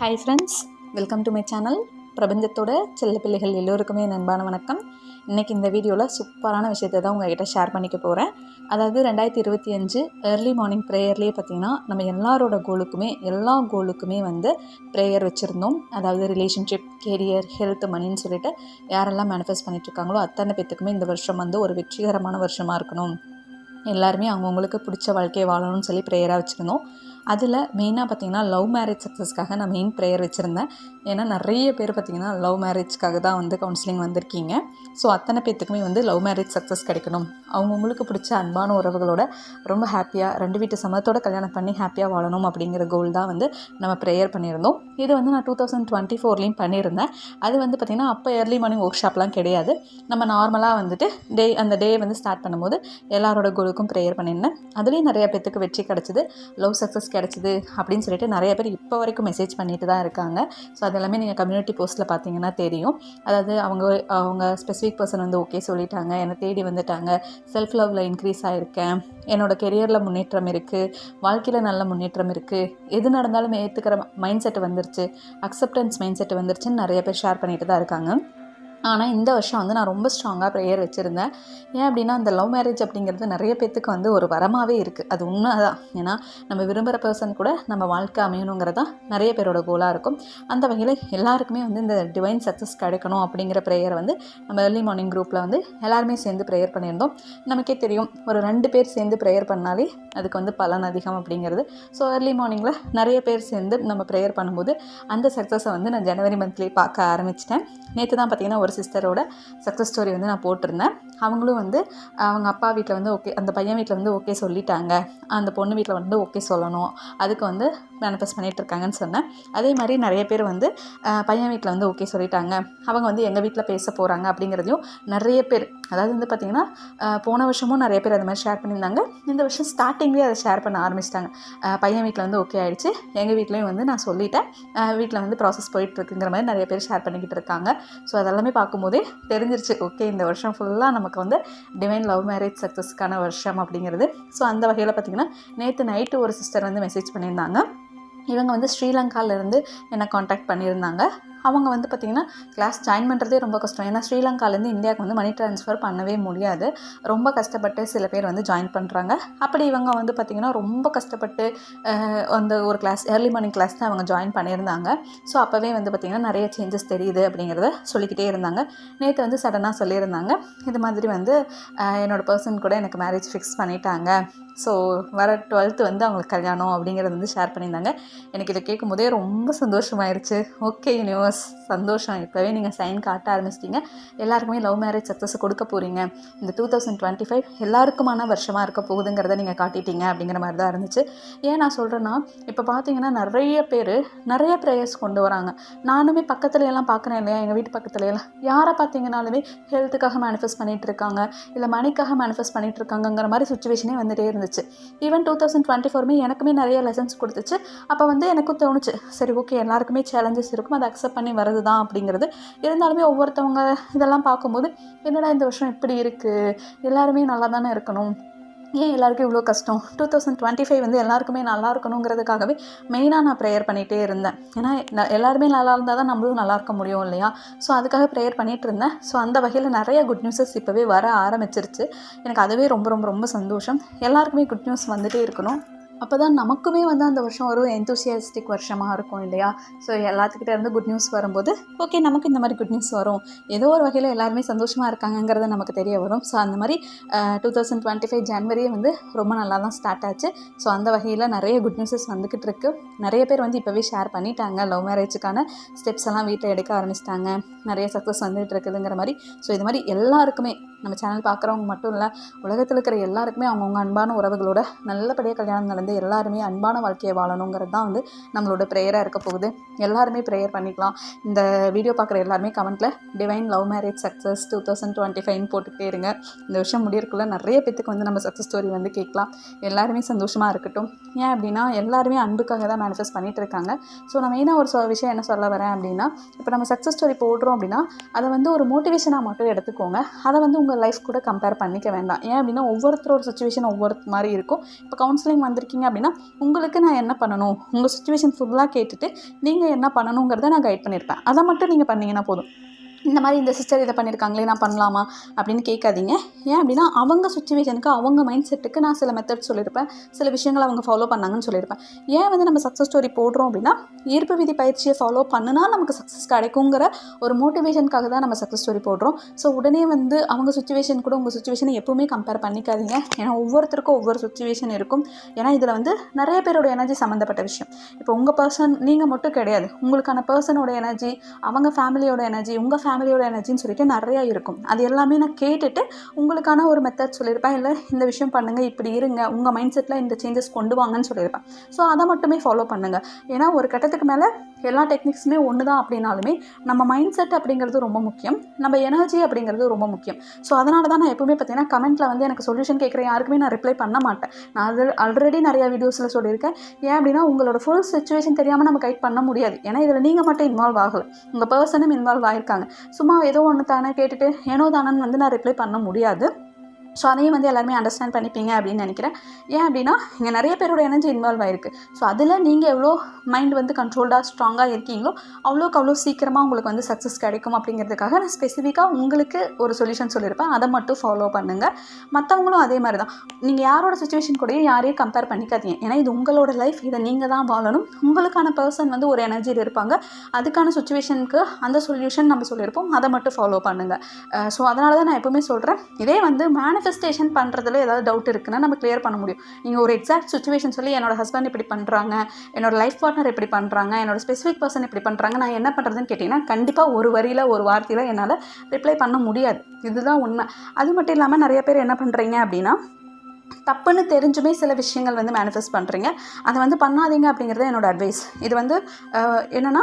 Hi friends welcome to my channel பிரபஞ்சத்தோட செல்ல பிள்ளைகள் எல்லோருக்குமே என் அன்பான வணக்கம். இன்றைக்கி இந்த வீடியோவில் சூப்பரான விஷயத்தை தான் உங்ககிட்ட ஷேர் பண்ணிக்க போகிறேன் அதாவது ரெண்டாயிரத்தி இருபத்தி அஞ்சு ஏர்லி மார்னிங் ப்ரேயர்லேயே பார்த்திங்கன்னா நம்ம எல்லாரோட கோலுக்குமே எல்லா கோலுக்குமே வந்து ப்ரேயர் வச்சுருந்தோம். அதாவது ரிலேஷன்ஷிப் கெரியர் ஹெல்த் மணின்னு சொல்லிட்டு யாரெல்லாம் மேனிஃபெஸ்ட் பண்ணிட்டுருக்காங்களோ அத்தனை பேத்துக்குமே இந்த வருஷம் வந்து ஒரு வெற்றிகரமான வருஷமாக இருக்கணும். எல்லாருமே அவங்கவுங்களுக்கு பிடிச்ச வாழ்க்கையை வாழணும்னு சொல்லி ப்ரேயராக வச்சுருந்தோம். அதில் மெயினாக பார்த்திங்கன்னா லவ் மேரேஜ் சக்ஸஸ்க்காக நான் மெயின் ப்ரேயர் வச்சுருந்தேன். ஏன்னா நிறைய பேர் பார்த்திங்கன்னா லவ் மேரேஜ்க்காக தான் வந்து கவுன்சிலிங் வந்திருக்கீங்க. ஸோ அத்தனை பேர்த்துக்குமே வந்து லவ் மேரேஜ் சக்ஸஸ் கிடைக்கணும். அவங்கவுங்களுக்கு பிடிச்ச அன்பான உறவுகளோட ரொம்ப ஹாப்பியாக ரெண்டு வீட்டு சமத்தோட கல்யாணம் பண்ணி ஹாப்பியாக வாழணும் அப்படிங்கிற கோல் தான் வந்து நம்ம ப்ரேயர் பண்ணியிருந்தோம். இது வந்து நான் டூ தௌசண்ட் டுவெண்ட்டி ஃபோர்லேயும் பண்ணியிருந்தேன். அது வந்து பார்த்திங்கன்னா அப்போ ஏர்லி மார்னிங் ஒர்க் ஷாப்லாம் கிடையாது. நம்ம நார்மலாக வந்துட்டு டே அந்த டே வந்து ஸ்டார்ட் பண்ணும்போது எல்லாரோட கோலுக்கும் ப்ரேயர் பண்ணியிருந்தேன். அதுலேயும் நிறைய பேத்துக்கு வெற்றி கிடச்சிது. லவ் சக்ஸஸ் கிடச்சிது அப்படின்னு சொல்லிட்டு நிறைய பேர் இப்போ வரைக்கும் மெசேஜ் பண்ணிட்டு தான் இருக்காங்க. ஸோ அதெல்லாமே நீங்கள் கம்யூனிட்டி போஸ்ட்டில் பார்த்தீங்கன்னா தெரியும். அதாவது அவங்க அவங்க ஸ்பெசிஃபிக் பர்சன் வந்து ஓகே சொல்லிட்டாங்க. என்னை தேடி வந்துட்டாங்க. செல்ஃப் லவ்வில் இன்க்ரீஸ் ஆகிருக்கேன் என்னோடய கெரியரில் முன்னேற்றம் இருக்குது வாழ்க்கையில் நல்ல முன்னேற்றம் இருக்குது எது நடந்தாலும் ஏற்றுக்கிற மைண்ட் செட் வந்துருச்சு. அக்செப்டன்ஸ் மைண்ட் செட் வந்துருச்சுன்னு நிறைய பேர் ஷேர் பண்ணிட்டு தான் இருக்காங்க. ஆனால் இந்த வருஷம் வந்து நான் ரொம்ப ஸ்ட்ராங்காக ப்ரேயர் வச்சுருந்தேன். ஏன் அப்படின்னா அந்த லவ் மேரேஜ் அப்படிங்கிறது நிறைய பேத்துக்கு வந்து ஒரு வரமாகவே இருக்குது அது உண்மை தான் ஏன்னா நம்ம விரும்புகிற பர்சன் கூட நம்ம வாழ்க்கை அமையணுங்கிறது தான் நிறைய பேரோட கோலாக இருக்கும். அந்த வகையில் எல்லாருக்குமே வந்து இந்த டிவைன் சக்ஸஸ் கிடைக்கணும் அப்படிங்கிற ப்ரேயர் வந்து நம்ம ஏர்லி மார்னிங் குரூப்பில் வந்து எல்லாருமே சேர்ந்து ப்ரேயர் பண்ணியிருந்தோம். நமக்கே தெரியும் ஒரு ரெண்டு பேர் சேர்ந்து ப்ரேயர் பண்ணாலே அதுக்கு வந்து பலன் அதிகம் அப்படிங்கிறது. ஸோ ஏர்லி மார்னிங்கில் நிறைய பேர் சேர்ந்து நம்ம ப்ரேயர் பண்ணும்போது அந்த சக்ஸஸை வந்து நான் ஜனவரி மந்த்லேயே பார்க்க ஆரம்பிச்சிட்டேன். நேற்று தான் பார்த்திங்கன்னா ஒரு சிஸ்டரோட சக்ஸஸ் ஸ்டோரி வந்து நான் போட்டிருந்தேன். அவங்களும் வந்து அவங்க அப்பா வீட்டில் வந்து ஓகே அந்த பையன் வீட்டில் வந்து ஓகே சொல்லிட்டாங்க. அந்த பொண்ணு வீட்டில் வந்து ஓகே சொல்லணும். அதுக்கு வந்து மேனிஃபெஸ்ட் பண்ணிகிட்டு இருக்காங்கன்னு சொன்னேன். அதே மாதிரி நிறைய பேர் வந்து பையன் வீட்டில் வந்து ஓகே சொல்லிட்டாங்க. அவங்க வந்து எங்கள் வீட்டில் பேச போகிறாங்க அப்படிங்கிறதையும் நிறைய பேர் அதாவது வந்து பார்த்திங்கன்னா போன வருஷமும் நிறைய பேர் அது மாதிரி ஷேர் பண்ணியிருந்தாங்க. இந்த வருஷம் ஸ்டார்டிங்லேயே அதை ஷேர் பண்ண ஆரம்பிச்சிட்டாங்க. பையன் வீட்டில் வந்து ஓகே ஆகிடுச்சு எங்கள் வீட்லேயும் வந்து நான் சொல்லிட்டேன். வீட்டில் வந்து ப்ராசஸ் போயிட்டுருக்குங்கிற மாதிரி நிறைய பேர் ஷேர் பண்ணிக்கிட்டு இருக்காங்க. ஸோ அதெல்லாமே பார்க்கும்போதே தெரிஞ்சிருச்சு ஓகே இந்த வருஷம் ஃபுல்லாக நமக்கு வந்து டிவைன் லவ் மேரேஜ் சக்ஸஸ்க்கான வருஷம் அப்படிங்கிறது. ஸோ அந்த வகையில் பார்த்திங்கன்னா நேற்று நைட்டு ஒரு சிஸ்டர் வந்து மெசேஜ் பண்ணியிருந்தாங்க. இவங்க வந்து ஸ்ரீலங்காவிலேருந்து என்னை காண்டாக்ட் பண்ணியிருந்தாங்க. அவங்க வந்து பார்த்திங்கன்னா கிளாஸ் ஜாயின் பண்ணுறதே ரொம்ப கஷ்டம். ஏன்னா ஸ்ரீலங்காலேருந்து இந்தியாவுக்கு வந்து மணி ட்ரான்ஸ்ஃபர் பண்ணவே முடியாது. ரொம்ப கஷ்டப்பட்டு சில பேர் வந்து ஜாயின் பண்ணுறாங்க அப்படி இவங்க வந்து பார்த்திங்கன்னா ரொம்ப கஷ்டப்பட்டு அந்த ஒரு கிளாஸ் ஏர்லி மார்னிங் கிளாஸ் தான் அவங்க ஜாயின் பண்ணியிருந்தாங்க. ஸோ அப்போவே வந்து பார்த்திங்கன்னா நிறைய சேஞ்சஸ் தெரியுது அப்படிங்கிறத சொல்லிக்கிட்டே இருந்தாங்க. நேற்று வந்து சடனாக சொல்லியிருந்தாங்க. இது மாதிரி வந்து என்னோடய பர்சன் கூட எனக்கு மேரேஜ் ஃபிக்ஸ் பண்ணிட்டாங்க. ஸோ வர டுவெல்த்து வந்து அவங்களுக்கு கல்யாணம் அப்படிங்கிறத வந்து ஷேர் பண்ணியிருந்தாங்க. எனக்கு இதை கேட்கும் போதே ரொம்ப சந்தோஷமாயிருச்சு. ஓகே யூனிவர்ஸ் சந்தோஷம் இப்போவே நீங்கள் சைன் காட்ட ஆரம்பிச்சிட்டிங்க. எல்லாருக்குமே லவ் மேரேஜ் சக்ஸஸ் கொடுக்க போகிறீங்க இந்த டூ தௌசண்ட் டுவெண்ட்டி ஃபைவ் எல்லாருக்குமான வருஷமாக இருக்க போகுதுங்கிறத நீங்கள் காட்டிட்டீங்க அப்படிங்கிற மாதிரி தான் இருந்துச்சு. ஏன் நான் சொல்கிறேன்னா இப்போ பார்த்தீங்கன்னா நிறைய பேர் நிறைய ப்ரேயர்ஸ் கொண்டு வராங்க. நானுமே பக்கத்துல எல்லாம் பார்க்குறேன் இல்லையா? எங்கள் வீட்டு பக்கத்துல எல்லாம். யாரை பார்த்தீங்கனாலுமே ஹெல்த்துக்காக மேனிஃபெஸ்ட் பண்ணிகிட்டு இருக்காங்க. இல்லை மணிக்காக மேனிஃபெஸ்ட் பண்ணிட்டு இருக்காங்கங்கிற மாதிரி சுச்சுவேஷனே வந்துட்டே இருந்துச்சு. ஈவன் டூ தௌசண்ட் டுவெண்ட்டி ஃபோருமே எனக்குமே நிறைய லெசன்ஸ் கொடுத்துச்சு. அப்போ வந்து எனக்கும் தோணுச்சு. சரி ஓகே எல்லாருக்குமே சேலஞ்சஸ் இருக்கும். அதை அக்செப்ட் பண்ணி வருது தான் அப்படிங்கிறது. இருந்தாலுமே ஒவ்வொருத்தவங்க இதெல்லாம் பார்க்கும்போது என்னடா இந்த வருஷம் இப்படி இருக்குது எல்லாருமே நல்லா தானே இருக்கணும்? ஏன் எல்லாருக்கும் இவ்வளோ கஷ்டம்? டூ தௌசண்ட் டுவெண்ட்டி ஃபைவ் வந்து எல்லாருக்குமே நல்லா இருக்கணுங்கிறதுக்காகவே மெயினாக நான் ப்ரேயர் பண்ணிகிட்டே இருந்தேன். ஏன்னா எல்லாருமே நல்லா இருந்தால் தான் நம்மளும் நல்லா இருக்க முடியும் இல்லையா? ஸோ அதுக்காக ப்ரேயர் பண்ணிகிட்டு இருந்தேன். ஸோ அந்த வகையில் நிறைய குட் நியூஸஸ் இப்போவே வர ஆரம்பிச்சிருச்சு. எனக்கு அதுவே ரொம்ப ரொம்ப ரொம்ப சந்தோஷம். எல்லாருக்குமே குட் நியூஸ் வந்துகிட்டே இருக்கணும். அப்போ தான் நமக்குமே வந்து அந்த வருஷம் ஒரு எந்தூசியாஸ்டிக் வருஷமாக இருக்கும் இல்லையா? ஸோ எல்லாத்துக்கிட்ட இருந்து குட் நியூஸ் வரும்போது ஓகே நமக்கு இந்த மாதிரி குட் நியூஸ் வரும். ஏதோ ஒரு வகையில் எல்லாருமே சந்தோஷமாக இருக்காங்கங்கிறது நமக்கு தெரிய வரும். ஸோ அந்த மாதிரி டூ தௌசண்ட் டுவெண்ட்டி ஃபைவ் ஜான்வரியே வந்து ரொம்ப நல்லா தான் ஸ்டார்ட் ஆச்சு. ஸோ அந்த வகையில் நிறைய குட் நியூஸஸ் வந்துக்கிட்டு இருக்கு. நிறைய பேர் வந்து இப்போவே ஷேர் பண்ணிட்டாங்க. லவ் மேரேஜுக்கான ஸ்டெப்ஸ் எல்லாம் வீட்டில் எடுக்க ஆரம்பிச்சிட்டாங்க. நிறைய சக்ஸஸ் வந்துகிட்டு இருக்குதுங்கிற மாதிரி. ஸோ இது மாதிரி எல்லாருக்குமே நம்ம சேனல் பார்க்குறவங்க மட்டும் இல்லை உலகத்தில் இருக்கிற எல்லாருக்குமே அவங்கவுங்க அன்பான உறவுகளோட நல்லபடியாக கல்யாணம் நடந்து வந்து எல்லாருமே அன்பான வாழ்க்கையை வாழணுங்கிறது தான் வந்து நம்மளோட ப்ரேயராக இருக்க போகுது. எல்லாருமே ப்ரேயர் பண்ணிக்கலாம். இந்த வீடியோ பார்க்குற எல்லாருமே கமெண்ட்டில் divine love marriage success two thousand twenty ஃபைவ்னு போட்டுக்கிட்டே இருங்க. இந்த வருஷம் முடியறக்குள்ள நிறைய பேத்துக்கு வந்து நம்ம சக்ஸஸ் ஸ்டோரி வந்து கேட்கலாம். எல்லாருமே சந்தோஷமாக இருக்கட்டும். ஏன் அப்படின்னா எல்லாருமே அன்புக்காக தான் மேனிஃபெஸ்ட் பண்ணிட்டு இருக்காங்க. ஸோ நான் மெயினாக ஒரு விஷயம் என்ன சொல்ல வரேன் அப்படின்னா இப்போ நம்ம சக்ஸஸ் ஸ்டோரி போடுறோம் அப்படின்னா அதை வந்து ஒரு மோட்டிவேஷனாக மட்டும் எடுத்துக்கோங்க. அதை வந்து உங்கள் லைஃப் கூட கம்பேர் பண்ணிக்க வேண்டாம். ஏன் அப்படின்னா ஒவ்வொருத்தரோட சுச்சுவேஷன் ஒவ்வொரு மாதிரி இருக்கும். இப்போ கவுன்சிலிங் வந்திருக்கீங்க இருக்கீங்க அப்படின்னா உங்களுக்கு நான் என்ன பண்ணணும்? உங்கள் சுச்சுவேஷன் ஃபுல்லாக கேட்டுட்டு நீங்கள் என்ன பண்ணணுங்கிறத நான் கைட் பண்ணியிருப்பேன் அதை மட்டும் நீங்கள் பண்ணிங்கன்னா போதும். இந்த மாதிரி இந்த சிஸ்டர் இதை பண்ணியிருக்காங்களே நான் பண்ணலாமா அப்படின்னு கேட்காதீங்க. ஏன் அப்படின்னா அவங்க சுச்சுவேஷனுக்கு அவங்க மைண்ட் செட்டுக்கு நான் சில மெத்தட் சொல்லியிருப்பேன். சில விஷயங்களை அவங்க ஃபாலோ பண்ணாங்கன்னு சொல்லியிருப்பேன். ஏன் வந்து நம்ம சக்ஸஸ் ஸ்டோரி போடுறோம் அப்படின்னா ஈர்ப்பு விதி பயிற்சியை ஃபாலோ பண்ணுனா நமக்கு சக்ஸஸ் கிடைக்குங்கிற ஒரு மோட்டிவேஷனுக்காக தான் நம்ம சக்ஸஸ் ஸ்டோரி போடுறோம். ஸோ உடனே வந்து அவங்க சுச்சுவேஷன் கூட உங்கள் சுச்சுவேஷனை எப்பவுமே கம்பேர் பண்ணிக்காதீங்க. ஏன்னா ஒவ்வொருத்தருக்கும் ஒவ்வொரு சுச்சுவேஷன் இருக்கும். ஏன்னா இதில் வந்து நிறைய பேரோட எனர்ஜி சம்மந்தப்பட்ட விஷயம். இப்போ உங்கள் பர்சன் நீங்கள் மட்டும் கிடையாது. உங்களுக்கான பர்சனோட எனர்ஜி அவங்க ஃபேமிலியோட எனர்ஜி உங்கள் ஃபேமிலியோட எனர்ஜின்னு சொல்லிட்டு நிறையா இருக்கும். அது எல்லாமே நான் கேட்டுட்டு உங்களுக்கான ஒரு மெத்தட் சொல்லியிருப்பேன். இல்லை இந்த விஷயம் பண்ணுங்கள் இப்படி இருங்க உங்கள் மைண்ட் செட்டில் இந்த சேஞ்சஸ் கொண்டு வாங்கன்னு சொல்லியிருப்பேன். ஸோ அதை மட்டுமே ஃபாலோ பண்ணுங்கள் ஏன்னா ஒரு கட்டத்துக்கு மேலே எல்லா டெக்னிக்ஸுமே ஒன்று தான் அப்படின்னாலுமே நம்ம மைண்ட் செட் அப்படிங்கிறது ரொம்ப முக்கியம். நம்ம எனர்ஜி அப்படிங்கிறது ரொம்ப முக்கியம். ஸோ அதனால தான் நான் எப்பவுமே பார்த்தீங்கன்னா கமெண்ட்டில் வந்து எனக்கு சொல்யூஷன் கேட்குற யாருக்குமே நான் ரிப்ளை பண்ண மாட்டேன். நான் அது ஆல்ரெடி நிறையா வீடியோஸில் சொல்லியிருக்கேன். ஏன் அப்படின்னா உங்களோட ஃபுல் சுச்சுவேஷன் தெரியாமல் நம்ம கைட் பண்ண முடியாது. ஏன்னா இதில் நீங்கள் மட்டும் இன்வால்வ் ஆகலை. உங்கள் பர்சனும் இன்வால்வ் ஆகிருக்காங்க சும்மா ஏதோ ஒன்று தானே கேட்டுட்டு ஏனோ தானன்னு வந்து நான் ரிப்ளை பண்ண முடியாது. ஸோ அதையும் வந்து எல்லாருமே அண்டர்ஸ்டாண்ட் பண்ணிப்பீங்க அப்படின்னு நினைக்கிறேன். ஏன் அப்படின்னா இங்கே நிறைய பேரோட எனர்ஜி இன்வால்வ் ஆயிருக்கு. ஸோ அதில் நீங்கள் எவ்வளோ மைண்ட் வந்து கண்ட்ரோல்டாக ஸ்ட்ராங்காக இருக்கீங்களோ அவ்வளோக்கு அவ்வளோ சீக்கிரமாக உங்களுக்கு வந்து சக்ஸஸ் கிடைக்கும் அப்படிங்கிறதுக்காக நான் ஸ்பெசிஃபிக்காக உங்களுக்கு ஒரு சொல்யூஷன் சொல்லியிருப்பேன். அதை மட்டும் ஃபாலோ பண்ணுங்கள் மற்றவங்களும் அதே மாதிரி தான் நீங்கள் யாரோட சுச்சுவேஷன் கூடயும் யாரையும் கம்பேர் பண்ணிக்காதீங்க. ஏன்னா இது உங்களோட லைஃப் இதை நீங்கள் தான் வாழணும். உங்களுக்கான பர்சன் வந்து ஒரு எனர்ஜியில் இருப்பாங்க. அதுக்கான சுச்சுவேஷனுக்கு அந்த சொல்யூஷன் நம்ம சொல்லியிருப்போம். அதை மட்டும் ஃபாலோ பண்ணுங்கள் ஸோ அதனால தான் நான் எப்போவுமே சொல்கிறேன் இதே வந்து மேனிஃபெஸ்டேஷன் பண்ணுறதுல ஏதாவது டவுட் இருக்குன்னா நம்ம கிளியர் பண்ண முடியும். நீங்கள் ஒரு எக்ஸாக்ட் சுச்சுவேஷன் சொல்லி என்னோட ஹஸ்பண்ட் இப்படி பண்ணுறாங்க என்னோட லைஃப் பார்ட்னர் இப்படி பண்ணுறாங்க என்னோட ஸ்பெசிஃபிக் பர்சன் இப்படி பண்ணுறாங்க நான் என்ன பண்ணுறதுன்னு கேட்டிங்கன்னா கண்டிப்பாக ஒரு வரியில் ஒரு வார்த்தையில் என்னால் ரிப்ளை பண்ண முடியாது. இதுதான் உண்மை. அது மட்டும் இல்லாமல் நிறைய பேர் என்ன பண்ணுறீங்க அப்படின்னா தப்புன்னு தெரிஞ்சுமே சில விஷயங்கள் வந்து மேனிஃபெஸ்ட் பண்ணுறீங்க அதை வந்து பண்ணாதீங்க அப்படிங்கிறது என்னோடய அட்வைஸ் இது வந்து என்னென்னா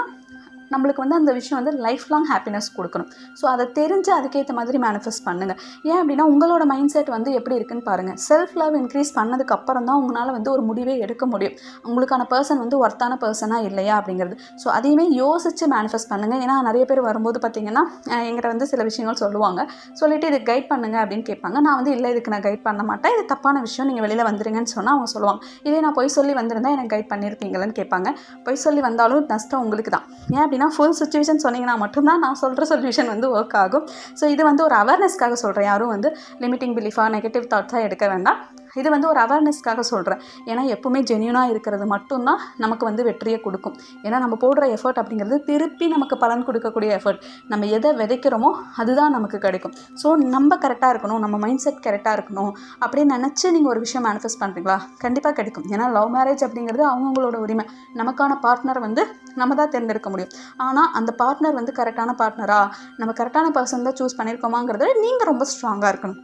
நம்மளுக்கு வந்து அந்த விஷயம் வந்து லைஃப் லாங் ஹாப்பினஸ் கொடுக்கணும். ஸோ அதை தெரிஞ்சு அதுக்கேற்ற மாதிரி மேனிஃபெஸ்ட் பண்ணுங்கள் ஏன் அப்படின்னா உங்களோட மைண்ட் செட் வந்து எப்படி இருக்குன்னு பாருங்கள் செல்ஃப் லவ் இன்க்ரீஸ் பண்ணதுக்கு அப்புறம் தான் உங்களால் வந்து ஒரு முடிவே எடுக்க முடியும். உங்களுக்கான பர்சன் வந்து ஒர்த்தான பர்சனாக இல்லையா அப்படிங்கிறது. ஸோ அதையுமே யோசித்து மேனிஃபெஸ்ட் பண்ணுங்கள் ஏன்னா நிறைய பேர் வரும்போது பார்த்தீங்கன்னா எங்கிட்ட வந்து சில விஷயங்கள் சொல்லுவாங்க. சொல்லிட்டு இதுக்கு கைட் பண்ணுங்க அப்படின்னு கேட்பாங்க. நான் வந்து இல்லை இதுக்கு நான் கைட் பண்ண மாட்டேன். இது தப்பான விஷயம். நீங்கள் வெளியில் வந்துருங்கன்னு சொன்னால் அவங்க சொல்லுவாங்க. இதே நான் பொய் சொல்லி வந்திருந்தா எனக்கு கைட் பண்ணியிருப்பீங்களன்னு கேட்பாங்க. பொய் சொல்லி வந்தாலும் நஷ்டம் உங்களுக்கு தான் ஏன் அப்படின்னா ஃபுல் சுச்சுவேஷன் சொன்னீங்கன்னா மட்டும்தான் நான் சொல்கிற சொல்யூஷன் வந்து ஒர்க் ஆகும். ஸோ இது வந்து ஒரு அவேர்னஸ்க்காக சொல்கிறேன் யாரும் வந்து லிமிட்டிங் பிலீஃபாக நெகட்டிவ் தாட்ஸாக எடுக்க வேண்டாம். இது வந்து ஒரு அவேர்னஸ்க்காக சொல்கிறேன் ஏன்னா எப்பவுமே ஜென்யூனாக இருக்கிறது மட்டும்தான் நமக்கு வந்து வெற்றியை கொடுக்கும். ஏன்னா நம்ம போடுற எஃபர்ட் அப்படிங்கிறது திருப்பி நமக்கு பலன் கொடுக்கக்கூடிய எஃபர்ட் நம்ம எதை விதைக்கிறோமோ அதுதான் நமக்கு கிடைக்கும். ஸோ நம்ம கரெக்டாக இருக்கணும் நம்ம மைண்ட் செட் கரெக்டாக இருக்கணும் அப்படின்னு நினச்சி நீங்கள் ஒரு விஷயம் மேனிஃபெஸ்ட் பண்ணுறீங்களா கண்டிப்பாக கிடைக்கும். ஏன்னா லவ் மேரேஜ் அப்படிங்கிறது அவங்கவுங்களோட உரிமை. நமக்கான பார்ட்னர் வந்து நம்ம தான் தேர்ந்தெடுக்க முடியும். ஆனால் அந்த பார்ட்னர் வந்து கரெக்டான பார்ட்னரா நம்ம கரெக்டான பர்சன் தான் சூஸ் பண்ணியிருக்கோமாங்கிறத நீங்கள் ரொம்ப ஸ்ட்ராங்காக இருக்கணும்.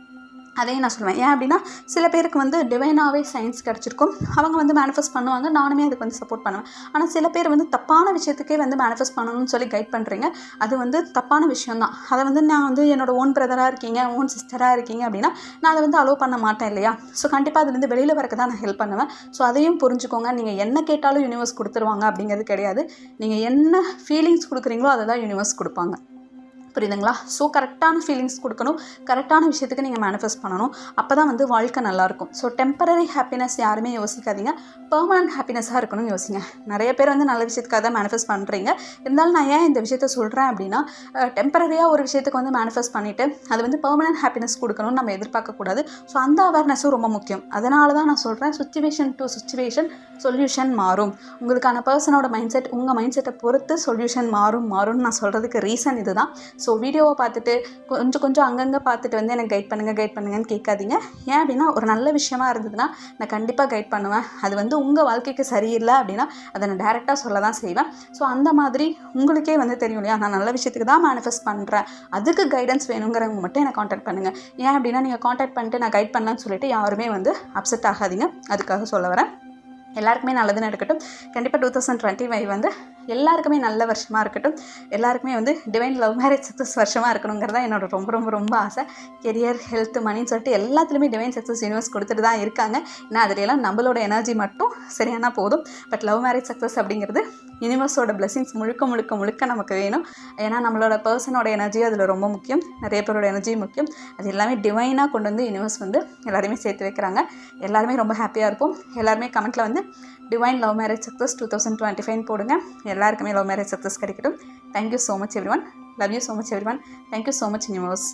அதையும் நான் சொல்லுவேன். ஏன் அப்படின்னா சில பேருக்கு வந்து டிவைனாகவே சயின்ஸ் கிடச்சிருக்கும். அவங்க வந்து மேனிஃபெஸ்ட் பண்ணுவாங்க. நானுமே அதுக்கு வந்து சப்போர்ட் பண்ணுவேன். ஆனால் சில பேர் வந்து தப்பான விஷயத்துக்கே வந்து மேனிஃபெஸ்ட் பண்ணணும்னு சொல்லி கைட் பண்ணுறீங்க அது வந்து தப்பான விஷயம்தான். அதை வந்து நான் வந்து என்னோட ஓன் பிரதராக இருக்கீங்க ஓன் சிஸ்டராக இருக்கீங்க அப்படின்னா நான் அதை வந்து அலோவ் பண்ண மாட்டேன் இல்லையா? ஸோ கண்டிப்பாக அதுலேருந்து வெளியில் வரக்கு தான் நான் ஹெல்ப் பண்ணுவேன். ஸோ அதையும் புரிஞ்சுக்கோங்க. நீங்கள் என்ன கேட்டாலும் யூனிவர்ஸ் கொடுத்துருவாங்க அப்படிங்கிறது கிடையாது. நீங்கள் என்ன ஃபீலிங்ஸ் கொடுக்குறீங்களோ அதை தான் யூனிவர்ஸ் கொடுப்பாங்க. புரியுதுங்களா? ஸோ கரெக்டான ஃபீலிங்ஸ் கொடுக்கணும். கரெக்டான விஷயத்துக்கு நீங்கள் மேனிஃபெஸ்ட் பண்ணணும். அப்போ தான் வந்து வாழ்க்கை நல்லாயிருக்கும். ஸோ டெம்பரரி ஹாப்பினஸ் யாருமே யோசிக்காதீங்க. பெர்மனன்ட் ஹாப்பினஸாக இருக்கணும்னு யோசிங்க. நிறைய பேர் வந்து நல்ல விஷயத்துக்காக தான் மேனிஃபெஸ்ட் பண்ணுறீங்க இருந்தாலும் நான் ஏன் இந்த விஷயத்த சொல்கிறேன் அப்படின்னா டெம்பரரியாக ஒரு விஷயத்துக்கு வந்து மேனிஃபெஸ்ட் பண்ணிவிட்டு அது வந்து பெர்மனன்ட் ஹாப்பினஸ் கொடுக்கணும்னு நம்ம எதிர்பார்க்கக்கூடாது ஸோ அந்த அவேர்னஸும் ரொம்ப முக்கியம். அதனால தான் நான் சொல்கிறேன் சுச்சுவேஷன் டு சுச்சுவேஷன் சொல்யூஷன் மாறும். உங்களுக்கான பர்சனோட மைண்ட் செட் உங்கள் மைண்ட் செட்டை பொறுத்து சொல்யூஷன் மாறும் மாறும்னு நான் சொல்கிறதுக்கு ரீசன் இதுதான். ஸோ வீடியோவை பார்த்துட்டு கொஞ்சம் கொஞ்சம் அங்கங்கே பார்த்துட்டு வந்து எனக்கு கைட் பண்ணுங்கள் கைட் பண்ணுங்கன்னு கேட்காதீங்க. ஏன் அப்படின்னா ஒரு நல்ல விஷயமா இருந்ததுன்னா நான் கண்டிப்பாக கைட் பண்ணுவேன். அது வந்து உங்கள் வாழ்க்கைக்கு சரியில்லை அப்படின்னா அதை நான் டேரெக்டாக சொல்ல தான் செய்வேன். ஸோ அந்த மாதிரி உங்களுக்கே வந்து தெரியும் இல்லையா? நான் நல்ல விஷயத்துக்கு தான் மேனிஃபெஸ்ட் பண்ணுறேன் அதுக்கு கைடன்ஸ் வேணுங்கிறவங்க மட்டும் என்னை காண்டாக்ட் பண்ணுங்கள் ஏன் அப்படின்னா நீங்கள் காண்டாக்ட் பண்ணிட்டு நான் கைட் பண்ணலான்னு சொல்லிட்டு யாருமே வந்து அப்செட் ஆகாதீங்க. அதுக்காக சொல்ல வரேன். எல்லாருக்குமே நல்லது நடக்கட்டும் கண்டிப்பாக டூ தௌசண்ட் டுவெண்ட்டி ஃபைவ் வந்து எல்லாருக்குமே நல்ல வருஷமாக இருக்கட்டும். எல்லாருக்குமே வந்து டிவைன் லவ் மேரேஜ் சக்ஸஸ் வருஷமாக இருக்கணுங்கிறது தான் என்னோட ரொம்ப ரொம்ப ரொம்ப ஆசை. கெரியர் ஹெல்த் மணின்னு சொல்லிட்டு எல்லாத்துலேயுமே டிவைன் சக்ஸஸ் யூனிவர்ஸ் கொடுத்துட்டு தான் இருக்காங்க. ஏன்னா அதுலையெல்லாம் நம்மளோட எனர்ஜி மட்டும் சரியானா போதும். பட் லவ் மேரேஜ் சக்ஸஸ் அப்படிங்கிறது யூனிவர்ஸோட பிளெஸிங்ஸ் முழுக்க முழுக்க முழுக்க நமக்கு வேணும். ஏன்னா நம்மளோட பர்சனோட எனர்ஜி அதில் ரொம்ப முக்கியம். நிறைய பேரோட எனர்ஜி முக்கியம். அது எல்லாமே டிவைனாக கொண்டு வந்து யூனிவர்ஸ் வந்து எல்லாருமே சேர்த்து வைக்கிறாங்க. எல்லாருமே ரொம்ப ஹாப்பியாக இருப்போம். எல்லாருமே கமெண்ட்டில் வந்து divine love marriage success two thousand twenty five போடுங்க. எல்லாருக்குமே லவ் மேரேஜ் சக்ஸஸ் கிடைக்கட்டும். Thank you so much everyone love you so much everyone thank you so much news